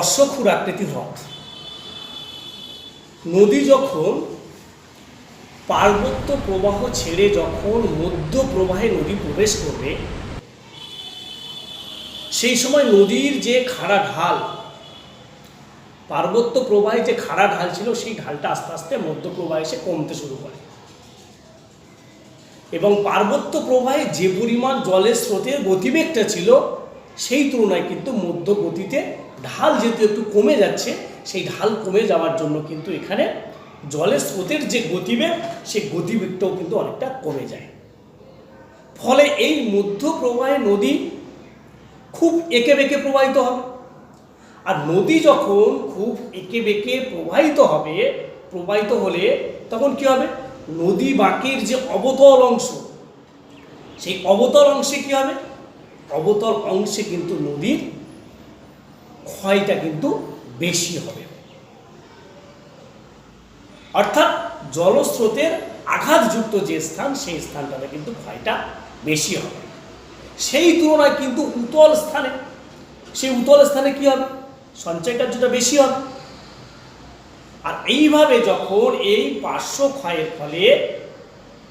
অশ্বক্ষুর আকৃতির হ্রদ। নদী যখন পার্বত্য প্রবাহ ছেড়ে যখন মধ্য প্রবাহে নদী প্রবেশ করবে, সেই সময় নদীর যে খাড়া ঢাল, পার্বত্য প্রবাহে যে খাড়া ঢাল ছিল, সেই ঢালটা আস্তে আস্তে মধ্য প্রবাহে এসে কমতে শুরু করে। এবং পার্বত্য প্রবাহে যে পরিমাণ জলের স্রোতের গতিবেগটা ছিল, সেই তুলনায় কিন্তু মধ্য গতিতে ঢাল যেহেতু একটু কমে যাচ্ছে, সেই ঢাল কমে যাওয়ার জন্য কিন্তু এখানে জলের স্রোতের যে গতিবেগ, সেই গতিবেগটাও কিন্তু অনেকটা কমে যায়। ফলে এই মধ্য প্রবাহে নদী খুব এঁকে বেঁকে প্রবাহিত হবে। আর নদী যখন খুব এঁকে বেঁকে প্রবাহিত হবে, প্রবাহিত হলে তখন কি হবে? নদী বাঁকের যে অবতল অংশ, সেই অবতল অংশে কি হবে? অবতল অংশে কিন্তু নদীর ক্ষয়টা কিন্তু বেশি হবে। অর্থাৎ জলস্রোতের আঘাতযুক্ত যে স্থান, সেই স্থানটাতে কিন্তু ক্ষয়টা বেশি হবে। সেই তুলনায় কিন্তু উতল স্থানে, সেই উতল স্থানে কি হবে? সঞ্চয় কার্যটা বেশি হবে। আর এইভাবে যখন এই পার্শ্ব ক্ষয়ের ফলে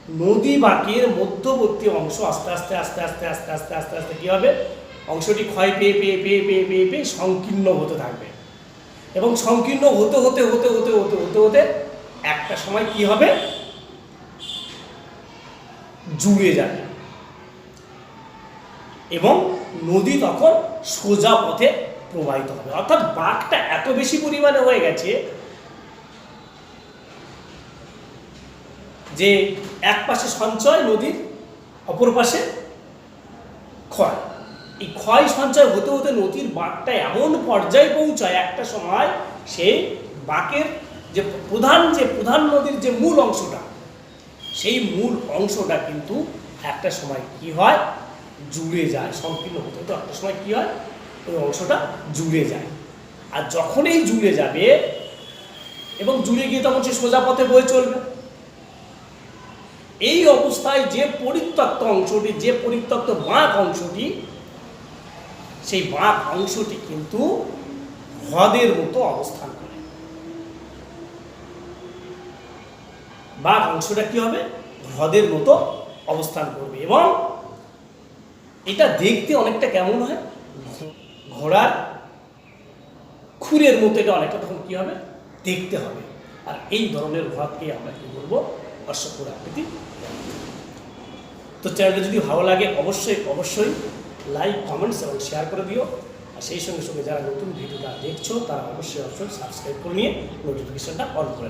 নদী বাঁকের মধ্যবর্তী অংশ আস্তে আস্তে আস্তে আস্তে আস্তে আস্তে আস্তে আস্তে কী হবে? অংশটি ক্ষয় পেয়ে পেয়ে পেয়ে পেয়ে পেয়ে পেয়ে সংকীর্ণ হতে থাকবে। এবং সংকীর্ণ হতে হতে হতে হতে হতে হতে হতে একটা সময় কি হবে? জুড়ে যাবে। এবং নদী তখন সোজা পথে প্রবাহিত হবে। অর্থাৎ বাঘটা এত বেশি পরিমাণে হয়ে গেছে যে এক পাশে সঞ্চয়, নদীর অপর পাশে ক্ষয়। এই ক্ষয় সঞ্চয় হতে হতে নদীর বাঁকটা এমন পর্যায়ে পৌঁছায় একটা সময় সেই বাঁকের যে প্রধান যে প্রধান নদীর যে মূল অংশটা, সেই মূল অংশটা কিন্তু একটা সময় কি হয়? জুড়ে যায়, সংকীর্ণ হতে হতে একটা সময় কি হয়? ওই অংশটা জুড়ে যায়। আর যখনই জুড়ে যাবে, এবং জুড়ে গিয়ে তখন সে সোজা পথে বয়ে চলবে। এই অবস্থায় যে পরিত্যক্ত অংশটি, যে পরিত্যক্ত বাঁক অংশটি সেই বাঁক অংশটি কিন্তু হ্রদের মতো অবস্থান করে। বাঁক অংশটা কি হবে? হ্রদের মতো অবস্থান করবে এবং এটা দেখতে অনেকটা কেমন হয়? ঘোড়ার খুরের মতো এটা অনেকটা তখন কি হবে? দেখতে হবে। আর এই ধরনের হ্রদকে আমরা কি বলব? অশ্বক্ষুর আকৃতি তো চ্যানেলটা যদি ভালো লাগে, অবশ্যই অবশ্যই লাইক কমেন্টস এবং শেয়ার করে দিও আর সেই সঙ্গে সঙ্গে যারা নতুন ভিডিওটা দেখছ, তারা অবশ্যই অবশ্যই সাবস্ক্রাইব করে নিয়ে নোটিফিকেশনটা অন করে।